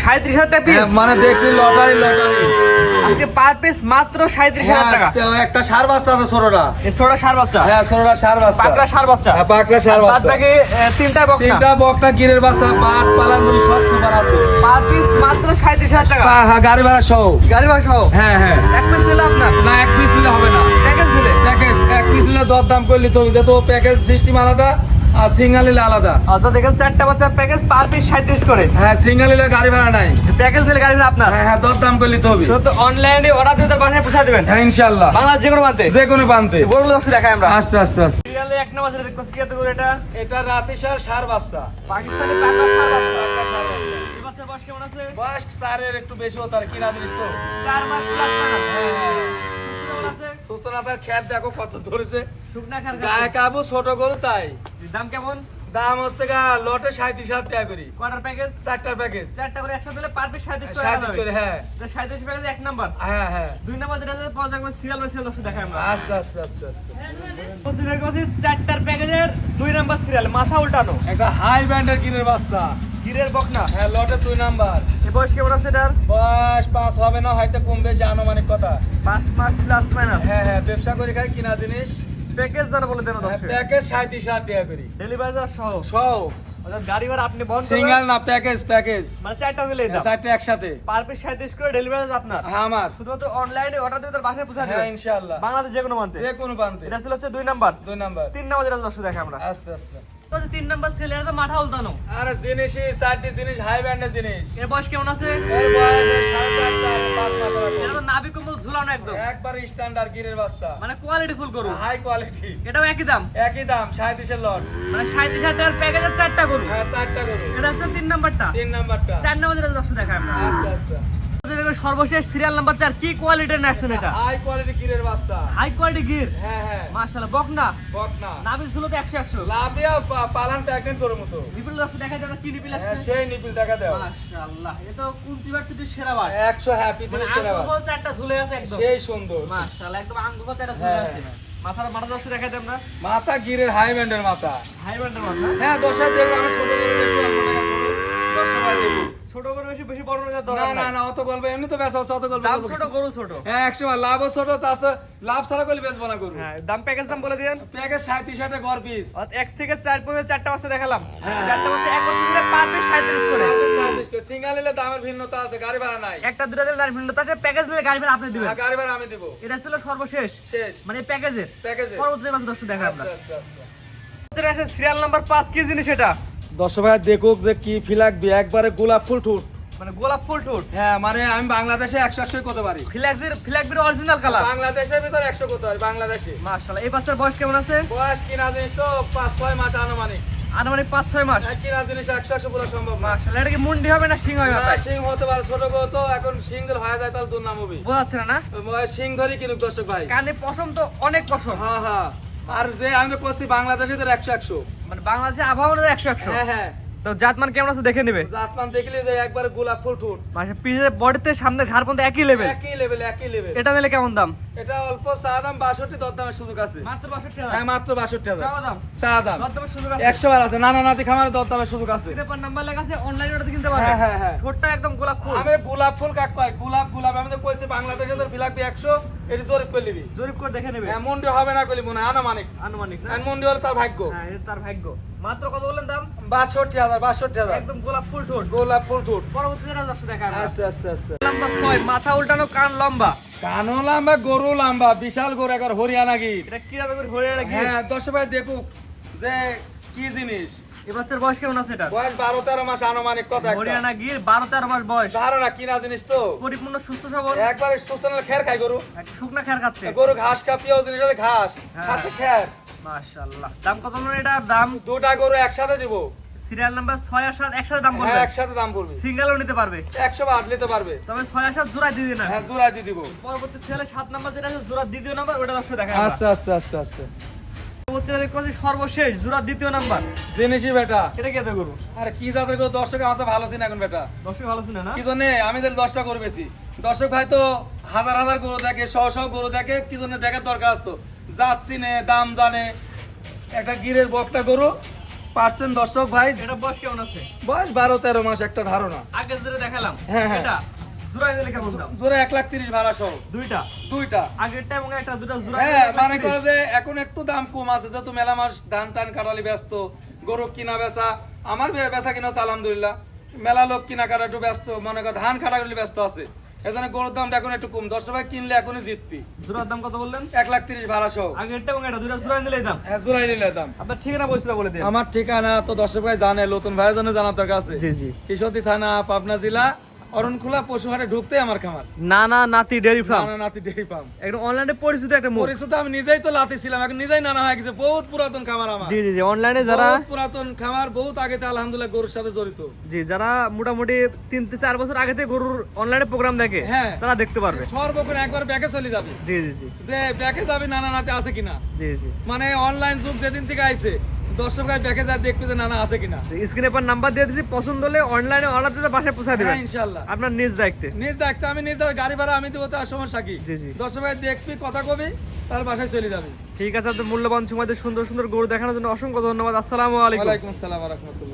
সাঁত্রিশ হাজার টাকা পিস হ্যাঁ, মানে দেখলি লটারি লটারি। আজকে পার পিস মাত্র সাঁত্রিশ হাজার টাকা। হ্যাঁ, একটা সার বাচ্চা আছে ছোটটা। এই সার বাচ্চা। হ্যাঁ ছোটটা সার বাচ্চা। পাকড়া সার বাচ্চা। হ্যাঁ, পাকড়া সার বাচ্চা। বাকি তিনটা বকনা তিনটা গিরের বাচ্চা পাট পালান গুলি সব সুপার আছে। পার পিস মাত্র সাঁত্রিশ হাজার টাকা। হ্যাঁ, গাড়ি ভাড়া সহ। গাড়ি ভাড়া সহ? হ্যাঁ হ্যাঁ। এক পিস নিলে আপনার? না এক পিস নিলে হবে না। প্যাকেজ দিলে প্যাকেজ এক পিস নিলে দর দাম করলি তো যেহেতু প্যাকেজ সিস্টেম আলাদা আর সিঙ্গেল নিলে আলাদা। অর্থাৎ দেখেন চারটা বাচ্চার প্যাকেজ পার পিস সাঁত্রিশ করে। হ্যাঁ সিঙ্গেল নিলে গাড়ি ভাড়া নাই। প্যাকেজ দিলে গাড়ি ভাড়া আপনার? হ্যাঁ হ্যাঁ দর দাম করলি তো হবে। তো অনলাইনে অর্ডার দিয়ে তার বাসায় পৌঁছা দেবেন। হ্যাঁ ইনশাল্লাহ বাংলা যে কোনো মানতে যে কোনো প্রান্তে। গরুগুলো দর্শক দেখাই আমরা। সিরিয়ালে এক নম্বর যেটা দেখতেছি কি করে এটা? এটা রাতে সার সার বাচ্চা। পাকিস্তানি পাকা সার বাচ্চা। একটা সার বাচ্চা। এই বাচ্চার বয়স কেমন আছে? বয়স সারের একটু বেশি হতো আর কিনা জিনিস তো? চার মাস প্লাস হ্যাঁ, হ্যাঁ। কেমন আছে? সুস্থ না তার খ্যাত দেখো কত ধরেছে। শুকনা খার গায়ে কাবু ছোট গরু তাই। দাম কেমন? দাম হচ্ছে গা লটে সাঁত্রিশ হাজার টাকা করি। Quarter package? চারটার প্যাকেজ। চারটা করে একসাথে দিলে পার পিস সাঁত্রিশ করে সাঁত্রিশ করে হ্যাঁ। সাঁত্রিশ প্যাকেজ এক নাম্বার। হ্যাঁ হ্যাঁ। দুই নাম্বার যেটা আছে পাওয়া যাবে সিরিয়াল দেখাই আমরা। আস্তে আস্তে আস্তে প্রতি দেখতে চারটার প্যাকেজের দুই নাম্বার সিরিয়াল মাথা উল্টানো। একটা হাই ব্যান্ডের গিরের বাচ্চা। গিরের বকনা। হ্যাঁ লটে দুই নাম্বার। এ বয়স কেমন আছে এটার? বয়স পাঁচ হবে না হয়তো কম বেশি আনুমানিক কথা। পাঁচ মাস প্লাস মাইনাস হ্যাঁ হ্যাঁ ব্যবসা করে খাই কিনা জিনিস? প্যাকেজ দানা বলে দেন দর্শক। প্যাকেজ সাঁত্রিশ হাজার টাকা করি। ডেলিভারি সহ? সহ। গাড়ি ভাড়া আপনি বন্ধ সিঙ্গেল না প্যাকেজ প্যাকেজ। মানে চারটা দিলেই দাও চারটা একসাথে। পার পিস সাঁত্রিশ করে ডেলিভারি আপনার। হ্যাঁ আমার। শুধুমাত্র অনলাইনে অর্ডার দিয়ে তার বাসায় দেবে হ্যাঁ ইনশাআল্লাহ। ইনশাল্লাহ বাংলাদেশ যে কোনো মানতে যে কোনো প্রান্তে। এটা ছিল হচ্ছে দুই নাম্বার। দুই নাম্বার। তিন নাম্বার যেটা দর্শক দেখে আমরা। আচ্ছা যে তিন নাম্বার ছেলে আছে মাথা উল্টানো আর জিনিসই চারটি জিনিস হাই ব্যান্ডের জিনিস। এর বয়স কেমন আছে? এর বয়স সাড়ে চার সাল পাঁচ মাস এটা নাভি কম্বল ঝুলানো একদম। একবার স্ট্যান্ডার্ড গিরের বাচ্চা। মানে কোয়ালিটি ফুল গরু। হাই কোয়ালিটি এটাও একই দাম? একই দাম সাঁত্রিশের লট। মানে সাঁত্রিশ হাজার টাকার প্যাকেজের চারটা গরু। হ্যাঁ চারটা করুন এটা হচ্ছে তিন নাম্বারটা। তিন নাম্বারটা। চার নাম্বার দর্শক দেখায় আমরা। আস্তে আস্তে সর্বশেষ সিরিয়াল নাম্বার চার কি কোয়ালিটির ন্যাশনাল এটা? হাই কোয়ালিটি গিরের বাচ্চা। High quality Gir? হ্যাঁ হ্যাঁ। মাশাআল্লাহ বকনা? বক না নাভি ঝুলো তো একশো একশো। লাভিয়া পালান প্যাকেট করার মতো। বিপুল দর্শক দেখা যাবে কি নিপিল হ্যাঁ সেই নিপিল টাকা দেও মাশাআল্লাহ এ তো কুঞ্চিবার কিন্তু সেরা বার একশো হ্যাঁ মানে পৃথিবীর সেরা আঙ্গুল বার। বল চারটা ঝুলে আছে একদম। সেই সুন্দর। মাশাআল্লাহ একদম আঙ্গুল চারটা ঝুলে হ্যাঁ, আছে। মাথার মাথা দর্শক দেখাই আমরা মাথা গিরের হাই ব্যান্ডের মাথা। হাই ব্যান্ডের মাথা? হ্যাঁ দশ দেখব আমি ছোট করে ছোট গরু বেশি বেশি বড় না না দরকার না না অত গল্প এমনি তো বেচা হচ্ছে অত গল্প দাম ছোট গরু ছোট। হ্যাঁ লাভও ছোট তার লাভ ছাড়া করলে বেচবো না করব হ্যাঁ দাম প্যাকেজ দাম বলে দিন প্যাকেজ সাঁত্রিশ হাজার ঘর পিস অর্থাৎ এক থেকে চার পর্যন্ত চারটা বাচ্চা দেখালাম। চারটা বাচ্চা এক বছর পার পিস সাঁত্রিশ করে। সিঙ্গেল নিলে দামের ভিন্নতা আছে গাড়ি ভাড়া নাই। একটা দুটো দিলে গাড়ি ভিন্ন তাতে প্যাকেজ নিলে গাড়ি ভাড়া আপনি দিবেন। আর গাড়ি ভাড়া আমি দিব। এটা ছিল সর্বশেষ। শেষ। মানে প্যাকেজের প্যাকেজে পরবর্তী দর্শক দেখা আমরা। সিরিয়াল নাম্বার পাঁচ কি জিনিস এটা? দর্শক ভাই দেখুক যে কি ফিলাকবি একবারে গোলাপ ফুল ঠুট। মানে গোলাপ ফুল টুট হ্যাঁ মানে আমি বাংলাদেশে একশো একশো করতে পারি। ফ্ল্যাগজির ফ্ল্যাগবির অরিজিনাল কালার বাংলাদেশের ভিতর একশো করতে পারি বাংলাদেশে। মাশাআল্লাহ। এই বাচ্চার বয়স কেমন আছে? বয়স কিনা জিনিস তো পাঁচ ছয় মাস আনুমানিক। আনুমানিক পাঁচ ছয় মাস? এক কিনা জিনিস একশো একশো পুরো সম্ভব। মাশাআল্লাহ এটা কি মুন্ডি হবে না সিং হবে? সিং হতে পারে ছোট গো তো এখন সিং দিল হয়ে যায় তাহলে দুর্নাম হবে বোঝা যাচ্ছে না? না সিং ধরি কিনুক দর্শক ভাই। কানে পশম তো অনেক পশম। হ্যাঁ হ্যাঁ। আর যে আমি তো করছি বাংলাদেশে তো একশো একশো। মানে বাংলাদেশে আবহাওয়া মানে একশো একশো। হ্যাঁ হ্যাঁ। তো জাতমান কেমন আছে দেখে নেবে? জাতমান দেখলে যে একবার গোলাপ ফুল ফুল মানে পিছের বডিতে সামনে ঘাড় পর্যন্ত একই লেভেল একই লেভেল একই লেভেল এটা নিলে কেমন দাম? এটা অল্প চা দাম বাষট্টি দর দামের সুযোগ আছে। মাত্র বাষট্টি হ্যাঁ মাত্র বাষট্টি হাজার। চা দাম। দরদামের সুযোগ আছে? একশো বার আছে। নানা নাতি খামারের দর দামের সুযোগ আছে। নাম্বার লেখা আছে অনলাইনে ওটাতে কিনতে পারবে? হ্যাঁ, হ্যাঁ, হ্যাঁ। ঠোঁটটা একদম গোলাপ ফুল। আমি গোলাপ ফুল কাক পাই গোলাপ গোলাপ। আমি তো কইছি বাংলাদেশে তোর ফিলাকবি একশো এটি জরিপ করে নিবি। জরিপ করে দেখে নেবে। এমনটি হবে না করলি মনে হয় আনুমানিক। আনুমানিক না? এমনটি হলে তার ভাগ্য। হ্যাঁ তার ভাগ্য। মাত্র কত বললেন দাম? বাষট্টি হাজার বাষট্টি হাজার। একদম গোলাপ ফুল ঠোঁট। গোলাপ ফুল ঠুট। পরবর্তী যেটা দর্শক দেখা আস্তে আস্তে আস্তে। লম্বা ছয় মাথা উল্টানো কান লম্বা। কানো লম্বা গরু লম্বা বিশাল গরু একবার হরিয়ানা গির এটা কীভাবে করে ঘুরে রাখি হ্যাঁ দশ ভাই দেখুক যে কি জিনিস। এই বাচ্চার বয়স কেমন আছে এটা? বয়স বারো তেরো মাস আনুমানিক কথা হরিয়ানা গির বারো তেরো মাস বয়স। ধারণা কিনা জিনিস তো? পরিপূর্ণ সুস্থ সবল। একবার সুস্থ না খের খাই গরু। শুকনা খেয়ার খাচ্ছে। গরু ঘাস জিনিস ঘাস। হ্যাঁ। খাচ্ছে খের মাশাআল্লাহ। দাম কত বলুন এটা? দাম দুটা গরু একসাথে দিব। সিরিয়াল নাম্বার ছয় আর সাত একসাথে দাম হ্যাঁ বলবে একসাথে দাম পড়বে সিঙ্গেলও নিতে পারবে। একশো বাদ নিতে পারবে। তবে ছয় আর সাত জোড়া দিয়ে দিন হ্যাঁ জোড়া দিয়ে দিব। পরবর্তী ছেলে সাত নাম্বার যেটা আছে জোড়া দ্বিতীয় নাম্বার ওটা দর্শক দেখা আস্তে পরবর্তীটা দেখতে পাচ্ছি সর্বশেষ জোড়া দ্বিতীয় নাম্বার। বেটা। এটা কে করু আরে কি জাতের গরু? দর্শক আছে ভালো চিনি এখন বেটা। দর্শক ভালো না? কি জন্য? আমি তাহলে দশটা গরু বেশি দর্শক ভাই তো হাজার হাজার গরু দেখে শ শ গরু দেখে কি জন্য দেখার দরকার আসতো জাত চিনে দাম জানে। একটা গিরের বকটা গরু পার্সেন্ট দর্শক ভাই। এটা বয়স কেমন আছে? বয়স বারো তেরো মাস একটা ধারণা। আগে যেটা দেখালাম হ্যাঁ, হ্যাঁ। এটা জোড়াই দিলে কেমন দাম? জোরে এক লাখ তিরিশ ভাড়া সহ। দুইটা? দুইটা। আগেরটা এবং একটা দুটো জোড়া হ্যাঁ মানে করে যে এখন একটু দাম কম আছে যেহেতু মেলা মাস ধান টান কাটালি ব্যস্ত গরু কিনা বেচা আমার বেচা কিনা আছে আলহামদুলিল্লাহ। মেলা লোক কিনা কাটা একটু ব্যস্ত মনে কর ধান কাটাগুলি ব্যস্ত আছে। এজন্য গরুর দামটা এখন একটু কম। দশ টাকা কিনলে এখনই জিতবি। জোড়ার দাম কত বললেন? এক লাখ তিরিশ ভাড়া সহ। আগেরটা এবং এটা দুটা জোড়াই দিলেই দাম? হ্যাঁ জোড়াই নিলে দাম। আপনার ঠিকানা বলছিল বলে দিন। আমার ঠিকানা তো দর্শক ভাই জানে নতুন ভাইয়ের জন্য জানা দরকার আছে। জি জি। কিশোরী থানা পাবনা জেলা। অরণখোলা পশুহাটে ঢুকতে আমার খামার। নানা নাতি ডেয়ারি ফার্ম নানা নাতি ডেরি ফার্ম একদম অনলাইনে পরিচিত একটা মুখ। পরিচিত আমি নিজেই তো লাতি ছিলাম এখন নিজেই নানা হয়ে গেছে বহুত পুরাতন খামার আমার। জি জি জি অনলাইনে যারা বহুত পুরাতন খামার বহুত আগে থেকে আলহামদুলিল্লাহ গরুর সাথে জড়িত। জি যারা মোটামুটি তিন থেকে চার বছর আগে থেকে গরুর অনলাইনে প্রোগ্রাম দেখে হ্যাঁ। তারা দেখতে পারবে। সর্বক্ষণ একবার ব্যাকে চলে যাবে। জি জি জি। যে ব্যাকে যাবে নানা নাতে আছে কিনা। জি জি। মানে অনলাইন যুগ যেদিন থেকে আইছে দর্শক ভাই ব্যাকে যায় দেখবে যে নানা আছে কিনা। স্ক্রিনে পর নাম্বার দিয়ে দিচ্ছি পছন্দ হলে অনলাইনে অর্ডার দিতে বাসায় পৌঁছে হ্যাঁ দেবেন ইনশাল্লাহ আপনার নিজ দায়িত্বে। নিজ দেখতে আমি নিজ দায়িত্বে, গাড়ি ভাড়া আমি দেবো তার সময় সাকি। দর্শক ভাই দেখবি কথা কবি তার বাসায় চলে যাবে। ঠিক আছে তো মূল্যবান সময়তে সুন্দর সুন্দর গরু দেখানোর জন্য অসংখ্য ধন্যবাদ। আসসালামু আলাইকুম। ওয়ালাইকুম আসসালাম রহমতুল্লাহ।